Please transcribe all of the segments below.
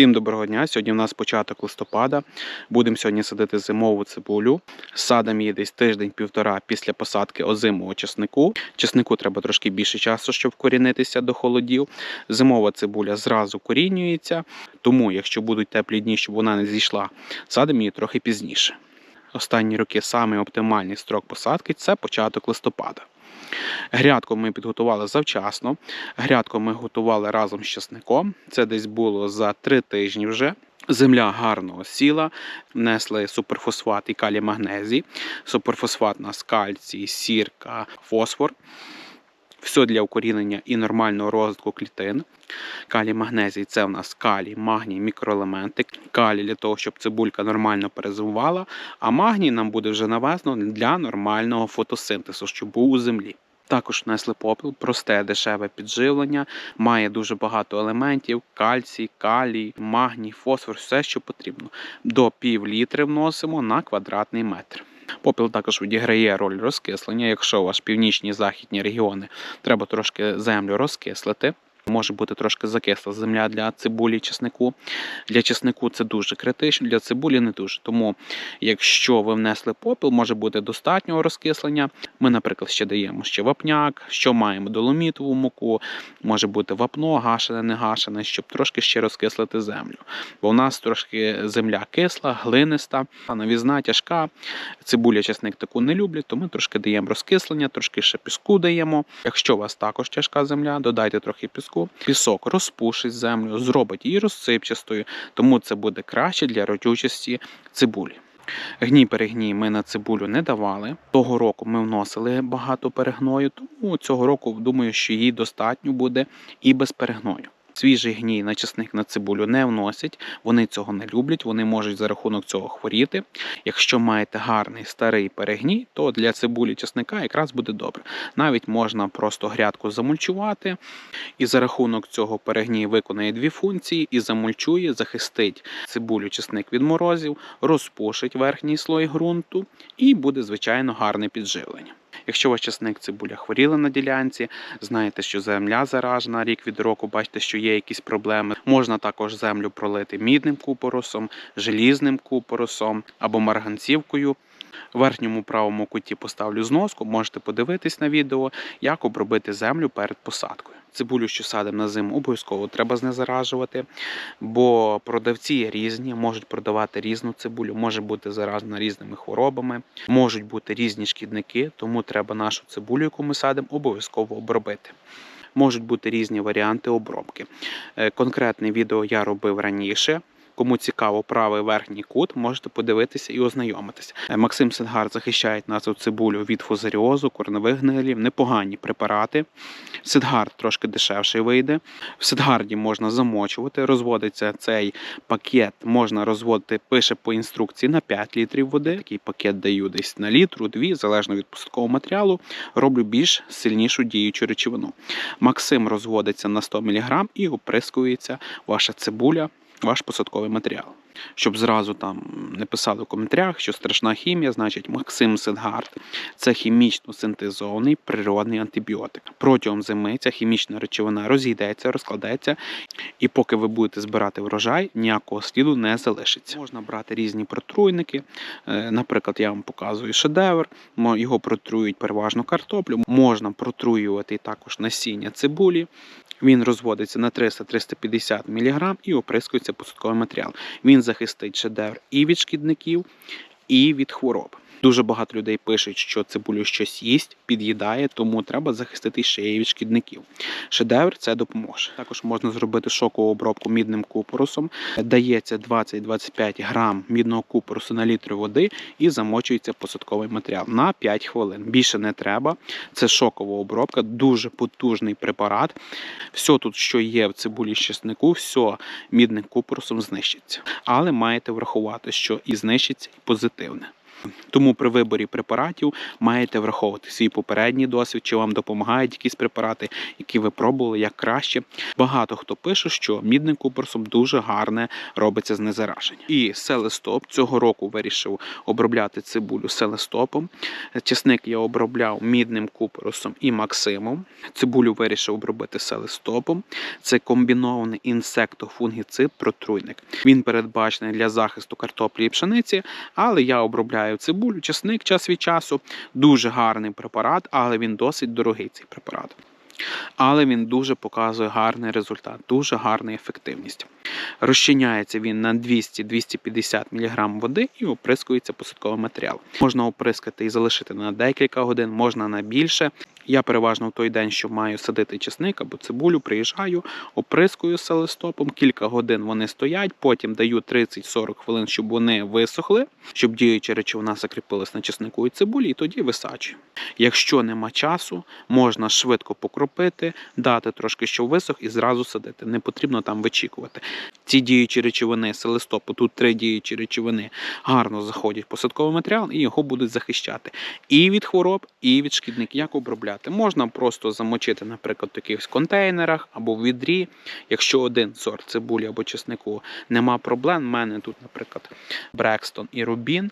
Всім доброго дня. Сьогодні в нас початок листопада. Будемо сьогодні садити зимову цибулю. Садимо її десь тиждень-півтора після посадки озимого чеснику. Чеснику треба трошки більше часу, щоб вкорінитися до холодів. Зимова цибуля зразу корінюється, тому, якщо будуть теплі дні, щоб вона не зійшла, садимо її трохи пізніше. Останні роки самий оптимальний строк посадки це початок листопада. Грядку ми підготували завчасно. Грядку ми готували разом з часником. Це десь було за три тижні вже. Земля гарно осіла, внесли суперфосфат і калій магнезій. Суперфосфат у нас кальцій, сірка, фосфор. Все для укорінення і нормального розвитку клітин. Калій магнезій це у нас калій, магній, мікроелементи. Калій для того, щоб цибулька нормально перезимувала, а магній нам буде вже навезено для нормального фотосинтезу, щоб був у землі. Також внесли попіл, просте дешеве підживлення, має дуже багато елементів: кальцій, калій, магній, фосфор, все, що потрібно. До пів літри вносимо на квадратний метр. Попіл також відіграє роль розкислення. Якщо у вас північні західні регіони, треба трошки землю розкислити. Може бути трошки закисла земля для цибулі і чеснику. Для чеснику це дуже критично, для цибулі не дуже. Тому, якщо ви внесли попіл, може бути достатнього розкислення. Ми, наприклад, ще даємо ще вапняк, що маємо доломітову муку, може бути вапно, гашене, не гашене, щоб трошки ще розкислити землю. Бо у нас трошки земля кисла, глиниста, новізна, тяжка. Цибуля, чесник таку не люблять, то ми трошки даємо розкислення, трошки ще піску даємо. Якщо у вас також тяжка земля, додайте трохи піску. Пісок розпушить землю, зробить її розсипчастою, тому це буде краще для родючості цибулі. Гній перегній ми на цибулю не давали. Того року ми вносили багато перегною, тому цього року думаю, що її достатньо буде і без перегною. Свіжий гній на чесник на цибулю не вносять, вони цього не люблять, вони можуть за рахунок цього хворіти. Якщо маєте гарний старий перегній, то для цибулі чесника якраз буде добре. Навіть можна просто грядку замульчувати, і за рахунок цього перегній виконає дві функції: і замульчує, захистить цибулю чесник від морозів, розпушить верхній слой ґрунту і буде звичайно гарне підживлення. Якщо ваш часник цибуля хворіла на ділянці, знаєте, що земля заражена рік від року, бачите, що є якісь проблеми. Можна також землю пролити мідним купоросом, желізним купоросом або марганцівкою. В верхньому правому куті поставлю зноску, можете подивитись на відео, як обробити землю перед посадкою. Цибулю, що садимо на зиму, обов'язково треба знезаражувати, бо продавці різні, можуть продавати різну цибулю, може бути заражена різними хворобами, можуть бути різні шкідники, тому треба нашу цибулю, яку ми садимо, обов'язково обробити. Можуть бути різні варіанти обробки. Е, Конкретне відео я робив раніше. Кому цікаво правий верхній кут, можете подивитися і ознайомитися. Е, Максим Сенгар захищає нашу цибулю від фузаріозу, корневих гнилів, непогані препарати. Сидгард трошки дешевший вийде. В Сидгарді можна замочувати, розводиться цей пакет, можна розводити, пише по інструкції на 5 літрів води. Такий пакет даю десь на літру, дві, залежно від посадкового матеріалу. Роблю більш сильнішу діючу речовину. Максим розводиться на 100 мг і оприскується ваша цибуля ваш посадковий матеріал. Щоб зразу там не писали в коментарях, що страшна хімія, значить Максим Сидгард це хімічно синтезований природний антибіотик. Протягом зими ця хімічна речовина розійдеться, розкладеться, і поки ви будете збирати врожай, ніякого сліду не залишиться. Можна брати різні протруйники. Е, Наприклад, я вам показую шедевр, його протруюють переважно картоплю. Можна протруювати також насіння цибулі. Він розводиться на 300-350 мг і оприскується посадковий матеріал. Він захистить шедевр і від шкідників, і від хвороб. Дуже багато людей пишуть, що цибулю щось їсть, під'їдає, тому треба захистити ще й від шкідників. Шедевр це допоможе. Також можна зробити шокову обробку мідним купоросом. Дається 20-25 грам мідного купоросу на літр води і замочується посадковий матеріал на 5 хвилин. Більше не треба. Це шокова обробка, дуже потужний препарат. Все тут, що є в цибулі з все мідним купоросом знищиться. Але маєте врахувати, що і знищиться, і позитивне. Тому при виборі препаратів маєте враховувати свій попередній досвід, чи вам допомагають якісь препарати, які ви пробували як краще. Багато хто пише, що мідним купорсом дуже гарне робиться знезараження. І селестоп цього року вирішив обробляти цибулю селестопом. Чесник я обробляв мідним купоросом і максимом. Цибулю вирішив обробити селестопом. Це комбінований інсектофунгіцид протруйник. Він передбачений для захисту картоплі і пшениці, але я обробляю цибулю, чесник час від часу. Дуже гарний препарат, але він досить дорогий цей препарат. Але він дуже показує гарний результат, дуже гарна ефективність. Розчиняється він на 200-250 мг води і оприскується посадковий матеріал. Можна оприскати і залишити на декілька годин, можна на більше. Я переважно в той день, що маю садити чесник або цибулю, приїжджаю, оприскую селестопом. Кілька годин вони стоять, потім даю 30-40 хвилин, щоб вони висохли, щоб діюча речовина закріпилась на чеснику і цибулі, і тоді висаджую. Якщо нема часу, можна швидко покропити, дати трошки, щоб висох, і зразу садити. Не потрібно там вичікувати. Ці діючі речовини селестопу, тут три діючі речовини гарно заходять в посадковий матеріал і його будуть захищати і від хвороб, і від шкідників. Як обробляти? Можна просто замочити, наприклад, в якихось контейнерах або в відрі. Якщо один сорт цибулі або чеснику нема проблем. У мене тут, наприклад, Брекстон і Рубін.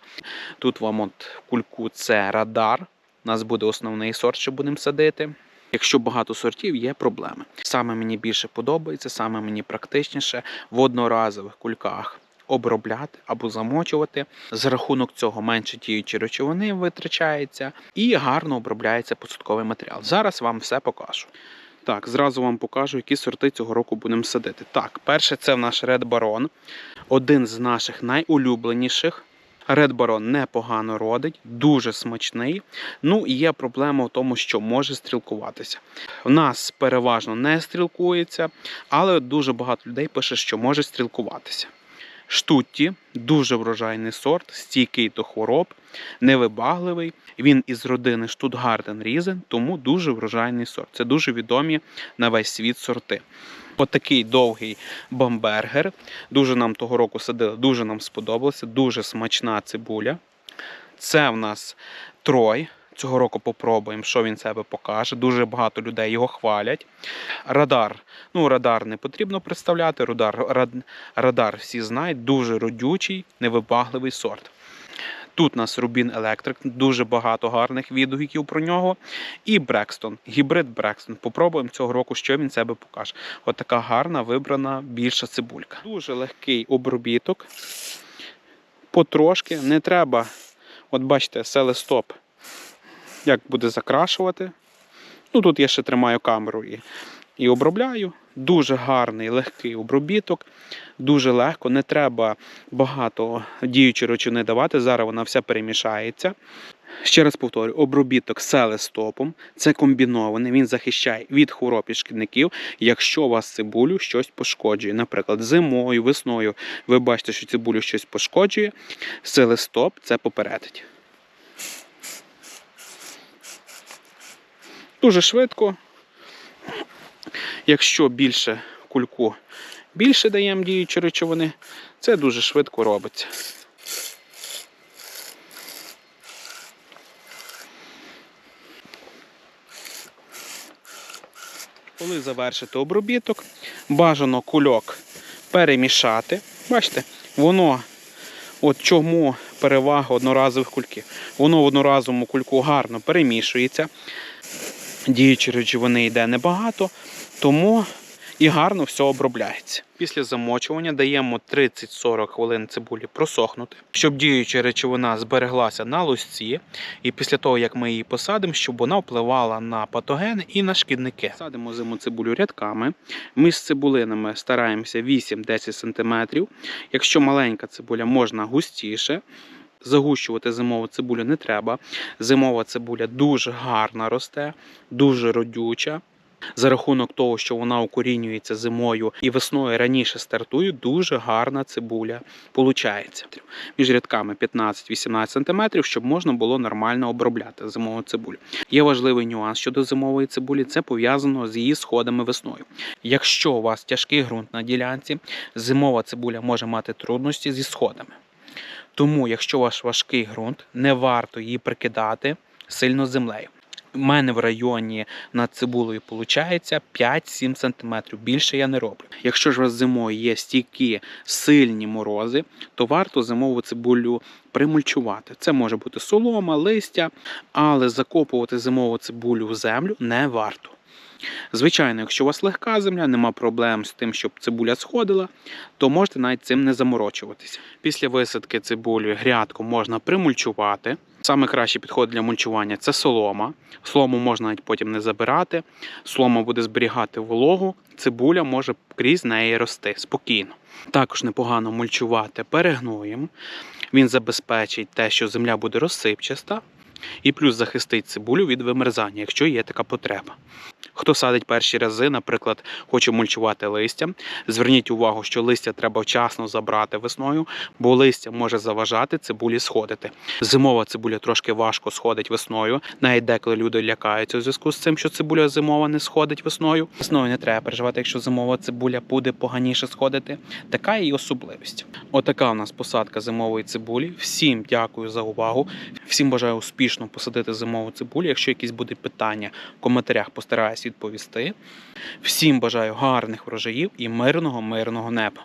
Тут вам от кульку це радар. У нас буде основний сорт, що будемо садити. Якщо багато сортів, є проблеми. Саме мені більше подобається, саме мені практичніше в одноразових кульках обробляти або замочувати. За рахунок цього менше діючі речовини витрачається і гарно обробляється посадковий матеріал. Зараз вам все покажу. Так, зразу вам покажу, які сорти цього року будемо садити. Так, перше це в наш Red Baron, один з наших найулюбленіших. Baron непогано родить, дуже смачний. Ну і є проблема в тому, що може стрілкуватися. У нас переважно не стрілкується, але дуже багато людей пише, що може стрілкуватися. Штутті дуже врожайний сорт, стійкий до хвороб, невибагливий. Він із родини Штутгартен Різен, тому дуже врожайний сорт. Це дуже відомі на весь світ сорти. Отакий довгий бамбергер. Дуже нам того року садили, дуже нам сподобалося, дуже смачна цибуля. Це в нас трой. Цього року попробуємо, що він себе покаже. Дуже багато людей його хвалять. Радар. Ну, радар не потрібно представляти. Радар, рад, радар всі знають, дуже родючий, невибагливий сорт. Тут у нас Рубін Електрик, дуже багато гарних відгуків про нього. І Брекстон, гібрид Брекстон. Попробуємо цього року, що він себе покаже. От така гарна вибрана більша цибулька. Дуже легкий обробіток. Потрошки не треба. От бачите, селестоп як буде закрашувати. Ну, Тут я ще тримаю камеру і, і обробляю. Дуже гарний, легкий обробіток, дуже легко, не треба багато діючої речовини давати. Зараз вона вся перемішається. Ще раз повторю, обробіток селестопом це комбінований, він захищає від хвороб і шкідників, якщо у вас цибулю щось пошкоджує. Наприклад, зимою, весною ви бачите, що цибулю щось пошкоджує, селестоп це попередить. Дуже швидко. Якщо більше кульку більше даємо діючі речовини, це дуже швидко робиться. Коли завершити обробіток, бажано кульок перемішати. Бачите, воно, от чому перевага одноразових кульків, воно в одноразовому кульку гарно перемішується діючі речовини йде небагато, тому і гарно все обробляється. Після замочування даємо 30-40 хвилин цибулі просохнути, щоб діюча речовина збереглася на лусці, і після того, як ми її посадимо, щоб вона впливала на патогени і на шкідники. Садимо зиму цибулю рядками. Ми з цибулинами стараємося 8-10 см. Якщо маленька цибуля, можна густіше. Загущувати зимову цибулю не треба. Зимова цибуля дуже гарна росте, дуже родюча. За рахунок того, що вона укорінюється зимою і весною раніше стартує, дуже гарна цибуля получається. Між рядками 15-18 см, щоб можна було нормально обробляти зимову цибулю. Є важливий нюанс щодо зимової цибулі, це пов'язано з її сходами весною. Якщо у вас тяжкий ґрунт на ділянці, зимова цибуля може мати трудності зі сходами. Тому, якщо у вас важкий ґрунт, не варто її прикидати сильно землею. У мене в районі над цибулею виходить 5-7 см. Більше я не роблю. Якщо ж у вас зимою є стійкі сильні морози, то варто зимову цибулю примульчувати. Це може бути солома, листя, але закопувати зимову цибулю в землю не варто. Звичайно, якщо у вас легка земля, нема проблем з тим, щоб цибуля сходила, то можете навіть цим не заморочуватися. Після висадки цибулі грядку можна примульчувати. Саме краще підход для мульчування це солома. Солому можна навіть потім не забирати. Солома буде зберігати вологу, цибуля може крізь неї рости спокійно. Також непогано мульчувати перегноєм. Він забезпечить те, що земля буде розсипчаста, і плюс захистить цибулю від вимерзання, якщо є така потреба. Хто садить перші рази, наприклад, хоче мульчувати листя, зверніть увагу, що листя треба вчасно забрати весною, бо листя може заважати цибулі сходити. Зимова цибуля трошки важко сходить весною. Навіть деколи люди лякаються у зв'язку з цим, що цибуля зимова не сходить весною. Весною не треба переживати, якщо зимова цибуля буде поганіше сходити. Така її особливість. Отака у нас посадка зимової цибулі. Всім дякую за увагу. Всім бажаю успішно посадити зимову цибулю. Якщо якісь будуть питання в коментарях, постараюсь відповісти. Всім бажаю гарних врожаїв і мирного, мирного неба.